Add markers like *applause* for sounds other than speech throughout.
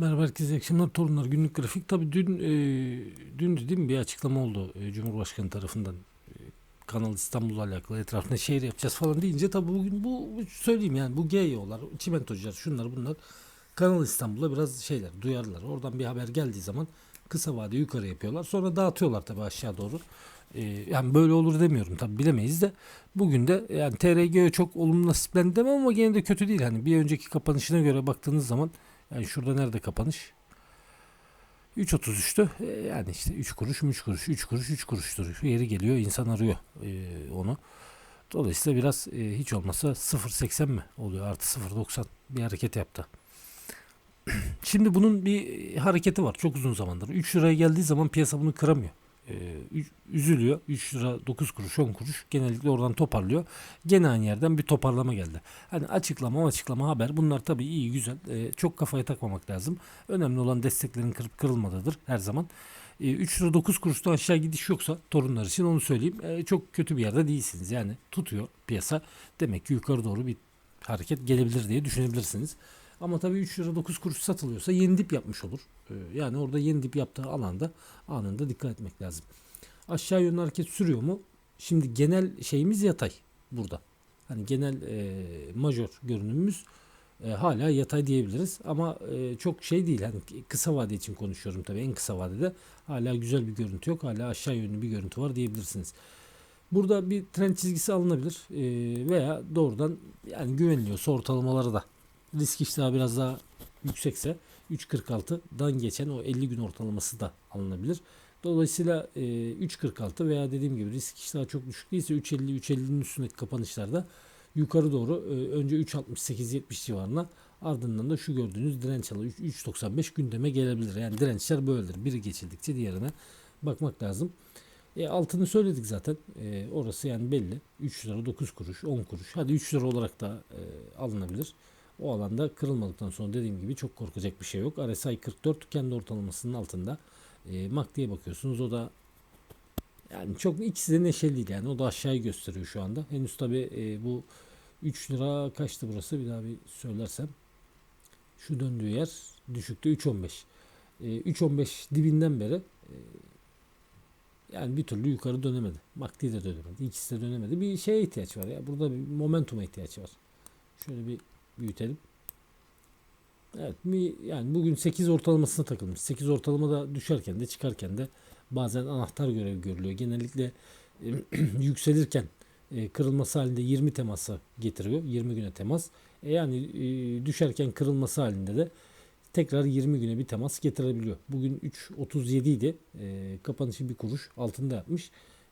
Merhaba herkese akşamlar. Torunlar günlük grafik. Tabi dün e, dün değil mi bir açıklama oldu e, Cumhurbaşkanı tarafından E, Kanal İstanbul'la alakalı etrafında şehir yapacağız falan deyince tabi bugün bu söyleyeyim yani bu GEO'lar çimentocular şunlar bunlar Kanal İstanbul'a biraz şeyler duyarlar. Oradan bir haber geldiği zaman kısa vade yukarı yapıyorlar. Sonra dağıtıyorlar tabi aşağı doğru. E, yani böyle olur demiyorum tabi bilemeyiz de. Bugün de yani TRGO çok olumlu nasiplendi demem ama gene de kötü değil. Hani bir önceki kapanışına göre baktığınız zaman yani şurada nerede kapanış? 3.33'tü. E, yani işte 3 kuruş, 3 kuruş, 3 kuruş, 3 kuruştur. Yeri geliyor, insan arıyor e, onu. Dolayısıyla biraz e, hiç olmasa 0.80 mi oluyor? Artı 0.90 bir hareket yaptı. *clears throat* Şimdi bunun bir hareketi var çok uzun zamandır. 3 liraya geldiği zaman piyasa bunu kıramıyor. E, üz- üzülüyor. 3 lira 9 kuruş 10 kuruş genellikle oradan toparlıyor. Gene aynı yerden bir toparlama geldi. Hani açıklama açıklama haber bunlar tabii iyi güzel. Ee, çok kafaya takmamak lazım. Önemli olan desteklerin kırıp kırılmadığıdır her zaman. Ee, 3 lira 9 kuruştan aşağı gidiş yoksa torunlar için onu söyleyeyim. Ee, çok kötü bir yerde değilsiniz. Yani tutuyor piyasa. Demek ki yukarı doğru bir hareket gelebilir diye düşünebilirsiniz. Ama tabii 3 lira 9 kuruş satılıyorsa yeni dip yapmış olur. Ee, yani orada yeni dip yaptığı alanda anında dikkat etmek lazım. Aşağı yönlü hareket sürüyor mu? Şimdi genel şeyimiz yatay burada. Hani genel e, majör görünümümüz e, hala yatay diyebiliriz ama e, çok şey değil hani kısa vade için konuşuyorum tabii en kısa vadede hala güzel bir görüntü yok hala aşağı yönlü bir görüntü var diyebilirsiniz. Burada bir trend çizgisi alınabilir e, veya doğrudan yani güveniliyorsa ortalamaları da risk iştahı biraz daha yüksekse 3.46'dan geçen o 50 gün ortalaması da alınabilir. Dolayısıyla e, 3.46 veya dediğim gibi risk iştahı çok düşük değilse 3.50 3.50'nin üstündeki kapanışlarda yukarı doğru e, önce 3.68-70 civarına ardından da şu gördüğünüz direnç alı 3 3.95 gündeme gelebilir. Yani dirençler böyledir. Biri geçildikçe diğerine bakmak lazım. E, altını söyledik zaten. E, orası yani belli. 3 lira 9 kuruş 10 kuruş. Hadi 3 lira olarak da e, alınabilir. O alanda kırılmadıktan sonra dediğim gibi çok korkacak bir şey yok. RSI 44 kendi ortalamasının altında. E, MACD'ye bakıyorsunuz o da yani çok ikisi de neşeli değil yani o da aşağıyı gösteriyor şu anda. Henüz tabi e, bu 3 lira kaçtı burası bir daha bir söylersem. Şu döndüğü yer düşükte 3.15. E, 3.15 dibinden beri e, yani bir türlü yukarı dönemedi. MACD de dönemedi. İkisi de dönemedi. Bir şeye ihtiyaç var ya. Burada bir momentuma ihtiyaç var. Şöyle bir büyütelim. Evet mi yani bugün 8 ortalamasına takılmış. 8 ortalama da düşerken de çıkarken de bazen anahtar görevi görülüyor. Genellikle e, *clears throat* yükselirken e, kırılması halinde 20 temasa getiriyor. 20 güne temas. E, yani e, düşerken kırılması halinde de tekrar 20 güne bir temas getirebiliyor. Bugün 3.37 idi. E, kapanışı bir kuruş altında yapmış.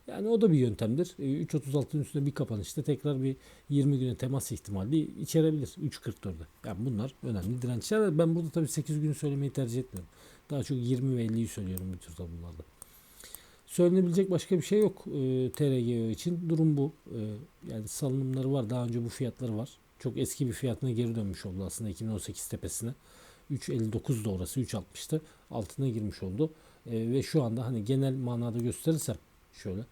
Yani o da bir yöntemdir. E, 3.36'ın üstünde bir kapanışta tekrar bir 20 güne temas ihtimali içerebilir. 3.44'de. Yani bunlar önemli dirençler. Ben burada tabii 8 günü söylemeyi tercih etmiyorum. Daha çok 20 ve 50'yi söylüyorum bu tür tablolarda. Söylenebilecek başka bir şey yok e, TRGO için. Durum bu. E, yani salınımları var. Daha önce bu fiyatları var. Çok eski bir fiyatına geri dönmüş oldu aslında 2018 tepesine. 3.59'da orası 3.60'tı. Altına girmiş oldu. E, ve şu anda hani genel manada gösterirsem şöyle.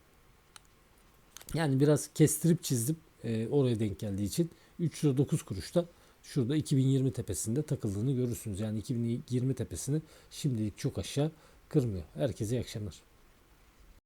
Yani biraz kestirip çizdim. E, oraya denk geldiği için 3 lira 9 kuruşta şurada 2020 tepesinde takıldığını görürsünüz. Yani 2020 tepesini şimdilik çok aşağı kırmıyor. Herkese iyi akşamlar.